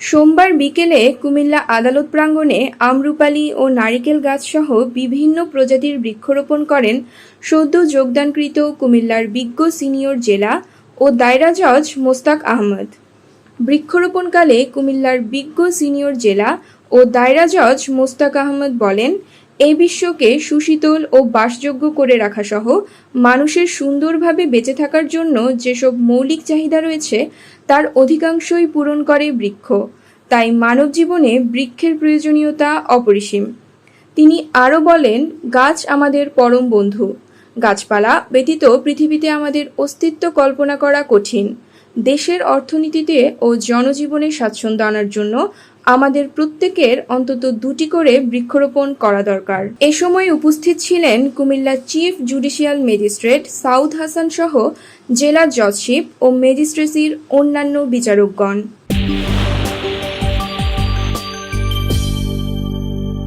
সোমবার বিকেলে কুমিল্লা আদালত প্রাঙ্গণে আমরুপালি ও নারিকেল গাছসহ বিভিন্ন প্রজাতির বৃক্ষরোপণ করেন সদ্য যোগদানকৃত কুমিল্লার বিজ্ঞ সিনিয়র জেলা ও দায়রা জজ মোস্তাক আহমদ। বৃক্ষরোপণকালে কুমিল্লার বিজ্ঞ সিনিয়র জেলা ও দায়রা জজ মোস্তাক আহমদ বলেন এই বিশ্বকে সুশীতল ও বাসযোগ্য করে রাখা সহ মানুষের সুন্দরভাবে বেঁচে থাকার জন্য যেসব মৌলিক চাহিদা রয়েছে, তার অধিকাংশই পূরণ করে বৃক্ষ। তাই মানব জীবনে বৃক্ষের প্রয়োজনীয়তা অপরিসীম। তিনি আরও বলেন, গাছ আমাদের পরম বন্ধু। গাছপালা ব্যতীত পৃথিবীতে আমাদের অস্তিত্ব কল্পনা করা কঠিন। দেশের অর্থনীতিতে ও জনজীবনে স্বাচ্ছন্দ্য আনার জন্য আমাদের প্রত্যেকের অন্তত দুটি করে বৃক্ষরোপণ করা দরকার। এ সময় উপস্থিত ছিলেন Comilla chief judicial magistrate Saud Hasan সহ জেলা জজশিপ ও ম্যাজিস্ট্রেসির অন্যান্য বিচারকগণ।